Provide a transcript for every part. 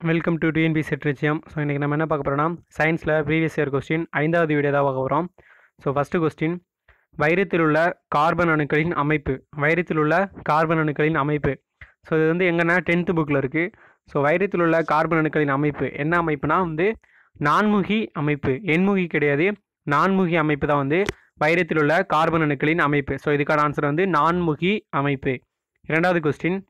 Welcome to TNP சிட்ரிச்சியம் so இன்றைக்கி நம்ம என்ன பார்க்க போகிறோம்னா சயின்ஸில் ப்ரீவியஸ் இயர் கொஸ்டின் ஐந்தாவது வீடியோ தான் பார்க்க போகிறோம் ஸோ ஃபஸ்ட்டு கொஸ்டின் வைரத்தில் உள்ள கார்பன் அணுக்களின் அமைப்பு. வைரத்தில் உள்ள கார்பன் அணுக்களின் அமைப்பு. ஸோ இது வந்து எங்கன்னா டென்த்து புக்கில் இருக்குது ஸோ வைரத்தில் உள்ள கார்பன் அணுக்களின் அமைப்பு. என்ன அமைப்புனா வந்து நான்முகி அமைப்பு. எண்முகி கிடையாது. நான்முகி அமைப்பு தான் வந்து வைரத்தில் உள்ள கார்பன் அணுக்களின் அமைப்பு. ஸோ இதுக்கான ஆன்சர் வந்து நான்முகி அமைப்பு. இரண்டாவது கொஸ்டின்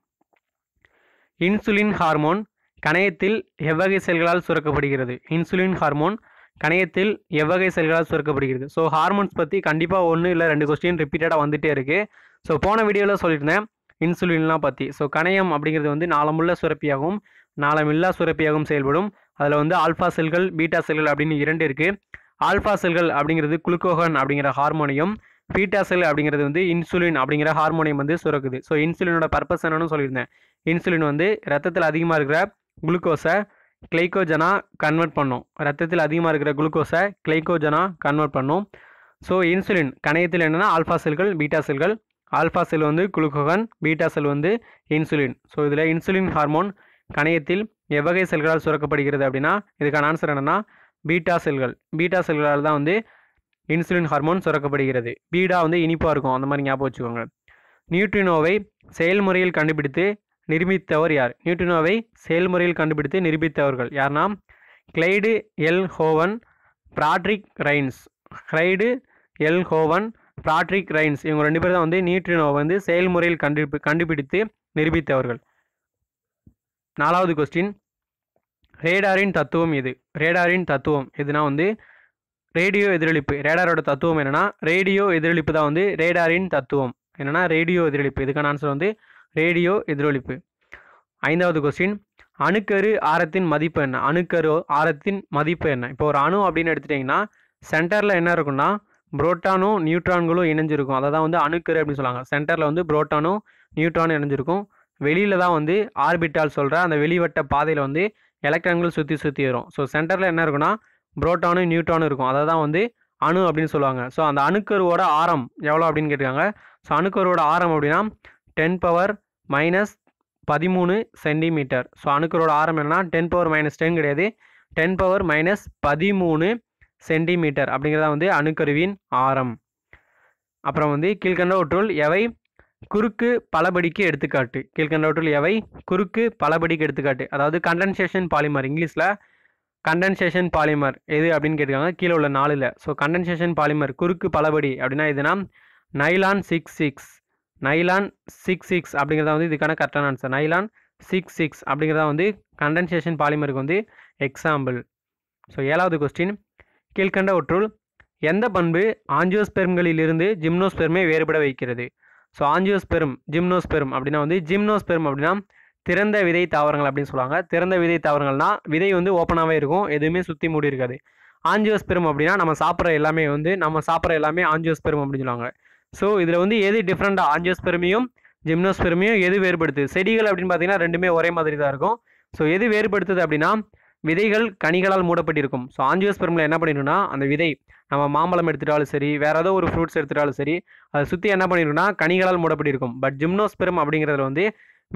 இன்சுலின் ஹார்மோன் கணையத்தில் எவ்வகை செல்களால் சுரக்கப்படுகிறது. இன்சுலின் ஹார்மோன் கணையத்தில் எவ்வகை செல்களால் சுரக்கப்படுகிறது. ஸோ ஹார்மோன்ஸ் பற்றி கண்டிப்பாக ஒன்று இல்லை ரெண்டு கொஸ்டின் ரிப்பீட்டடாக வந்துட்டே இருக்குது ஸோ போன வீடியோவில் சொல்லியிருந்தேன் இன்சுலின்லாம் பற்றி ஸோ கணையம் அப்படிங்கிறது வந்து நாளமுள்ள சுரப்பியாகவும் நாளமில்லா சுரப்பியாகவும் செயல்படும். அதில் வந்து ஆல்ஃபா செல்கள் பீட்டா செல்கள் அப்படின்னு இரண்டு இருக்குது ஆல்ஃபா செல்கள் அப்படிங்கிறது குளுக்கோகன் அப்படிங்கிற ஹார்மோனியம் பீட்டா செல் அப்படிங்கிறது வந்து இன்சுலின் அப்படிங்கிற ஹார்மோனியம் வந்து சுரக்குது. ஸோ இன்சுலினோட பர்பஸ் என்னன்னு சொல்லியிருந்தேன். இன்சுலின் வந்து ரத்தத்தில் அதிகமாக இருக்கிற குளுக்கோஸை கிளைக்கோஜனா கன்வெர்ட் பண்ணும். ரத்தத்தில் அதிகமாக இருக்கிற குளுக்கோஸை கிளைக்கோஜனா கன்வெர்ட் பண்ணும். ஸோ இன்சுலின் கணையத்தில் என்னென்னா ஆல்ஃபா செல்கள் பீட்டா செல்கள் ஆல்ஃபா செல் வந்து குளுக்கோகன் பீட்டா செல் வந்து இன்சுலின் ஸோ இதில் இன்சுலின் ஹார்மோன் கணையத்தில் எவ்வகை செல்களால் சுரக்கப்படுகிறது அப்படின்னா இதுக்கான ஆன்சர் என்னென்னா பீட்டா செல்கள் பீட்டா செல்களால் தான் வந்து இன்சுலின் ஹார்மோன் சுரக்கப்படுகிறது. பீடா வந்து இனிப்பாக இருக்கும். அந்த மாதிரி ஞாபகம் வச்சுக்கோங்க. நியூட்ரினோவை செயல்முறையில் கண்டுபிடித்து நிரூபித்தவர் யார்? நியூட்டினோவை செயல்முறையில் கண்டுபிடித்து நிரூபித்தவர்கள் யார்னா Clyde L. Cowan Frederick Reines. Clyde L. Cowan Frederick Reines. இவங்க ரெண்டு பேர் தான் வந்து நியூட்ரினோவை வந்து செயல்முறையில் கண்டுபி கண்டுபிடித்து நிரூபித்தவர்கள். நாலாவது கொஸ்டின் ரேடாரின் தத்துவம் இது ரேடாரின் தத்துவம் எதுனா வந்து ரேடியோ எதிரொலிப்பு. ரேடாரோட தத்துவம் என்னென்னா ரேடியோ எதிரொலிப்பு தான் வந்து ரேடாரின் தத்துவம். என்னென்னா ரேடியோ எதிரொலிப்பு. இதுக்கான ஆன்சர் வந்து ரேடியோ எதிரொலிப்பு. ஐந்தாவது கொஸ்டின் அணுக்கரு ஆரத்தின் மதிப்பு என்ன? அணுக்கரு ஆரத்தின் மதிப்பு என்ன? இப்போ ஒரு அணு அப்படின்னு எடுத்துட்டிங்கன்னா சென்டரில் என்ன இருக்குன்னா புரோட்டானும் நியூட்ரான்களும் இணைஞ்சிருக்கும். அதை தான் வந்து அணுக்கரு அப்படின்னு சொல்லுவாங்க சென்டரில் வந்து புரோட்டானும் நியூட்ரானும் இணைஞ்சிருக்கும். வெளியில் தான் வந்து ஆர்பிட்டால் சொல்கிற அந்த வெளிவட்ட பாதையில் வந்து எலக்ட்ரான்கள் சுற்றி சுற்றி வரும். ஸோ சென்டரில் என்ன இருக்குன்னா புரோட்டானும் நியூட்ரானும் இருக்கும். அதை தான் வந்து அணு அப்படின்னு சொல்லுவாங்க. ஸோ அந்த அணுக்கருவோட ஆரம் எவ்வளோ அப்படின்னு கேட்டிருக்காங்க. ஸோ அணுக்கருவோட ஆரம் அப்படின்னா டென் பவர் மைனஸ் பதிமூணு சென்டிமீட்டர் ஸோ அணுக்களோட ஆரம் என்னன்னா டென் பவர் மைனஸ் டென் கிடையாது. டென் பவர் மைனஸ் பதிமூணு சென்டிமீட்டர் அப்படிங்கிறதா வந்து அணுக்கருவின் ஆரம். அப்புறம் வந்து கீழ்கண்டவற்றுள் எவை? குறுக்கு பலபடிக்கு எடுத்துக்காட்டு. கீழ்கண்டவற்றுள் எவை? குறுக்கு பலபடிக்கு எடுத்துக்காட்டு. அதாவது கண்டன்சேஷன் பாலிமர் இங்கிலீஷில் கண்டென்சேஷன் பாலிமர் எது அப்படின்னு கேட்டிருக்காங்க? கீழே உள்ள நாலில். ஸோ கண்டன்சேஷன் பாலிமர் குறுக்கு பலபடி அப்படின்னா இதுனா nylon six six nylon six six அப்படிங்கிறத வந்து இதுக்கான கரெக்டான ஆன்சர் நைலான் சிக்ஸ் சிக்ஸ் அப்படிங்கிறதா வந்து கண்டென்சேஷன் பாலிமருக்கு வந்து எக்ஸாம்பிள் ஸோ ஏழாவது கொஸ்டின் கீழ்கண்ட ஒற்றுள் எந்த பண்பு ஆஞ்சியோஸ்பெர்ம்களிலிருந்து ஜிம்னோஸ்பெர்மை வேறுபட வைக்கிறது? ஸோ ஆஞ்சியோஸ்பெரும் ஜிம்னோஸ்பெரும் அப்படின்னா வந்து ஜிம்னோஸ்பெரும் அப்படின்னா திறந்த விதை தாவரங்கள் அப்படின்னு சொல்லுவாங்க. திறந்த விதை தாவரங்கள்னா விதை வந்து ஓப்பனாகவே இருக்கும் எதுவுமே சுற்றி மூடி இருக்காது. ஆஞ்சியோஸ்பெரும் அப்படின்னா நம்ம சாப்பிட்ற எல்லாமே வந்து நம்ம சாப்பிட்ற எல்லாமே ஆஞ்சியோஸ்பெரும் அப்படின்னு சொல்லுவாங்க. ஸோ இதில் வந்து எது டிஃப்ரெண்ட்டாக ஆஞ்சியோஸ்பெர்மியும் ஜிம்னோஸ்பெருமியும் எது வேறுபடுத்து? செடிகள் அப்படின்னு பார்த்தீங்கன்னா ரெண்டுமே ஒரே மாதிரி தான் இருக்கும். ஸோ எது வேறுபடுத்துது அப்படின்னா விதைகள் கனிகளால் மூடப்பட்டிருக்கும். ஸோ ஆஞ்சியோஸ்பெர்மில் என்ன பண்ணிடும்னா அந்த விதை நம்ம மாம்பழம் எடுத்துட்டாலும் சரி வேற ஏதோ ஒரு ஃப்ரூட்ஸ் எடுத்துட்டாலும் சரி அதை சுற்றி என்ன பண்ணிடும்னா கனிகளால் மூடப்பட்டிருக்கும். பட் ஜிம்னோஸ்பெரும் அப்படிங்கிறதுல வந்து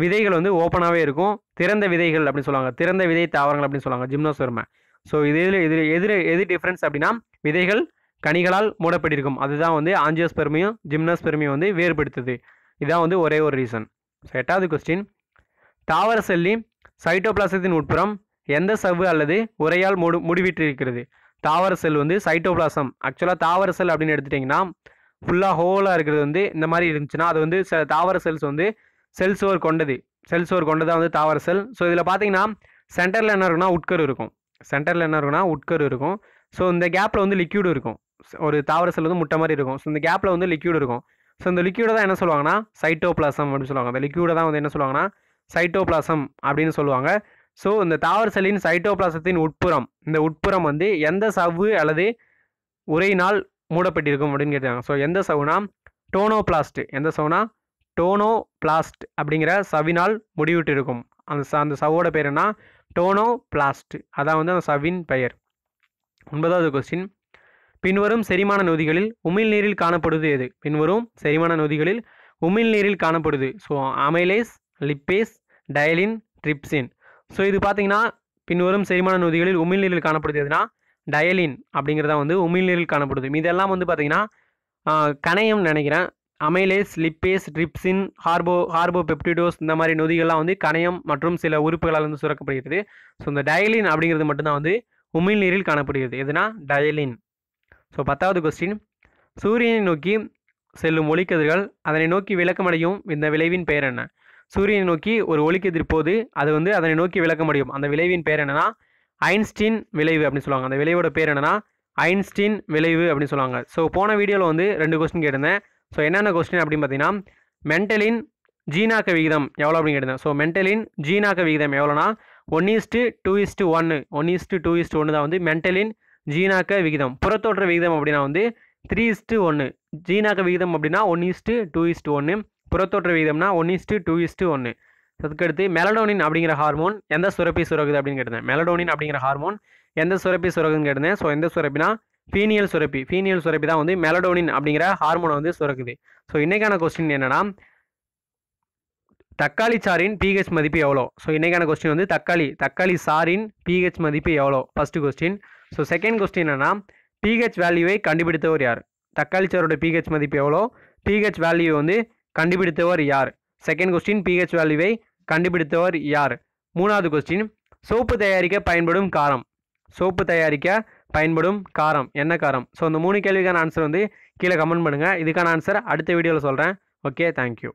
விதைகள் வந்து ஓப்பனாகவே இருக்கும். திறந்த விதைகள் அப்படின்னு சொல்லுவாங்க. திறந்த விதை தாவரங்கள் அப்படின்னு சொல்லுவாங்க ஜிம்னோஸ்பெருமை. ஸோ இதில் இதில் எதிர் எது டிஃப்ரென்ஸ் அப்படின்னா விதைகள் கனிகளால் மூடப்பட்டிருக்கும். அதுதான் வந்து ஆஞ்சியோஸ்பெர்மியும் ஜிம்னோஸ்பெர்மியும் வந்து வேறுபடுத்துது. இதுதான் வந்து ஒரே ஒரு ரீசன் ஸோ எட்டாவது கொஸ்டின் தாவர செல்லி சைட்டோபிளாசத்தின் உட்புறம் எந்த சவ்வு அல்லது உரையால் முடு முடிவிட்டிருக்கிறது? தாவர செல் வந்து சைட்டோபிளாசம் ஆக்சுவலாக தாவர செல் அப்படின்னு எடுத்துட்டிங்கன்னா ஃபுல்லாக ஹோலாக இருக்கிறது வந்து இந்த மாதிரி இருந்துச்சுன்னா அது வந்து ச தாவர செல்ஸ் வந்து செல் சோர் கொண்டது. செல் சோர் கொண்டதாக வந்து தாவர செல். ஸோ இதில் பார்த்தீங்கன்னா சென்டரில் என்ன இருக்குன்னா உட்கரு இருக்கும். சென்டரில் என்ன இருக்குன்னா உட்கரு இருக்கும். ஸோ இந்த கேப்பில் வந்து லிக்யூடு இருக்கும். ஒரு தாவர செல் வந்து முட்டை மாதிரி இருக்கும். ஸோ இந்த கேப்பில் வந்து லிக்யூடு இருக்கும். ஸோ இந்த லிக்யூடை தான் என்ன சொல்லுவாங்கன்னா சைட்டோபிளாசம் அப்படின்னு சொல்லுவாங்க. அந்த லிக்யூடை தான் வந்து என்ன சொல்லுவாங்கன்னா சைட்டோபிளாசம் அப்படின்னு சொல்லுவாங்க. ஸோ இந்த தாவர செல்லின் சைட்டோபிளாசத்தின் உட்புறம் இந்த உட்புறம் வந்து எந்த சவ்வு அல்லது உரையினால் மூடப்பட்டிருக்கும் அப்படின்னு கேட்டாங்க ஸோ எந்த சவுனா டோனோபிளாஸ்ட். எந்த சவுனா டோனோபிளாஸ்ட் அப்படிங்கிற சவினால் முடிவிட்டு இருக்கும் அந்த ச அந்த சவோட பேர் என்ன? டோனோபிளாஸ்ட். அதான் வந்து அந்த சவின் பெயர். ஒன்பதாவது கொஸ்டின் பின்வரும் செரிமான நொதிகளில் உமிழ்நீரில் காணப்படுவது எது? பின்வரும் செரிமான நொதிகளில் உமிழ்நீரில் காணப்படுது. So amylase lipase ptyalin trypsin so இது பார்த்தீங்கன்னா பின்வரும் செரிமான நொதிகளில் உமிழ்நீரில் காணப்படுதுன்னா டயலின் அப்படிங்கிறதா வந்து உமிழ்நீரில் காணப்படுது. இதெல்லாம் வந்து பார்த்தீங்கன்னா கணையம் நினைக்கிறேன். அமைலேஸ் லிப்பேஸ் ட்ரிப்சின் ஹார்போ ஹார்போ பெப்டிடோஸ் இந்த மாதிரி நொதிகள்லாம் வந்து கணையம் மற்றும் சில உறுப்புகளால் வந்து சுரக்கப்படுகிறது. ஸோ இந்த டயலின் அப்படிங்கிறது மட்டும்தான் வந்து உமிழ்நீரில் காணப்படுகிறது. எதுனா? டயலின் ஸோ பத்தாவது கொஸ்டின் சூரியனை நோக்கி செல்லும் ஒளிக்கதிர்கள் அதனை நோக்கி விளக்கமடையும் இந்த விளைவின் பெயர் என்ன? சூரியனை நோக்கி ஒரு ஒளிக்கதிர் போது அது வந்து அதனை நோக்கி விளக்கமடையும். அந்த விளைவின் பெயர் என்னன்னா ஐன்ஸ்டீன் விளைவு அப்படின்னு சொல்லுவாங்க. அந்த விளைவோட பேர் என்னன்னா ஐன்ஸ்டீன் விளைவு அப்படின்னு சொல்லுவாங்க. ஸோ போன வீடியோவில் வந்து ரெண்டு கொஸ்டின் கேட்டிருந்தேன். ஸோ என்னென்ன கொஸ்டின் அப்படின்னு பார்த்தீங்கன்னா மென்டலின் ஜீனாக்க விகிதம் எவ்வளோ அப்படின்னு கேட்டிருந்தேன். ஸோ மென்டலின் ஜீனாக்க விகிதம் எவ்வளோனா one is to two is to ஒன்று one is to two is to ஒன்று தான் வந்து மென்டலின் ஜீனாக்க விகிதம். புறத்தோற்ற விகிதம் அப்படின்னா வந்து த்ரீ இஸ்ட்டு ஒன்று ஜீனாக்க விகிதம் அப்படின்னா one is to two is to ஒன்று புறத்தோற்ற விகிதம்னா one is to two is to ஒன்று அதுக்கடுத்து மெலடோனின் அப்படிங்கிற ஹார்மோன் எந்த சுரப்பி சுரக்குது அப்படின்னு கேட்டிருந்தேன். மெலடோனின் அப்படிங்கிற ஹார்மோன் எந்த சுரப்பி சுரக்குதுன்னு கேட்டிருந்தேன். ஸோ எந்த சுரப்பினா ஃபீனியல் சுரப்பி. ஃபீனியல் சுரப்பி தான் வந்து மெலடோனின் அப்படிங்கிற ஹார்மோனை வந்து சுரக்குது. ஸோ இன்றைக்கான கொஸ்டின் என்னென்னா தக்காளி சாரின் பிஹெச் மதிப்பு எவ்வளோ? ஸோ இன்றைக்கான கொஸ்டின் வந்து தக்காளி தக்காளி சாரின் பிஹெச் மதிப்பு எவ்வளோ? First question so second question என்னன்னா பிஹெச் வேல்யூவை கண்டுபிடித்தவர் யார்? தக்காளி சாரோட பிஹெச் மதிப்பு எவ்வளோ? பிஹெச் வேல்யூ வந்து கண்டுபிடித்தவர் யார்? செகண்ட் கொஸ்டின் பிஹெச் வேல்யூவை கண்டுபிடித்தவர் யார்? மூணாவது கொஸ்டின் சோப்பு தயாரிக்க பயன்படும் காரம். சோப்பு தயாரிக்க பயன்படும் காரம். என்ன காரம்? ஸோ இந்த மூணு கேள்விக்கான ஆன்சர் வந்து கீழே கமெண்ட் பண்ணுங்கள் இதுக்கான ஆன்சர் அடுத்த வீடியோவில் சொல்கிறேன் ஓகே தேங்க்யூ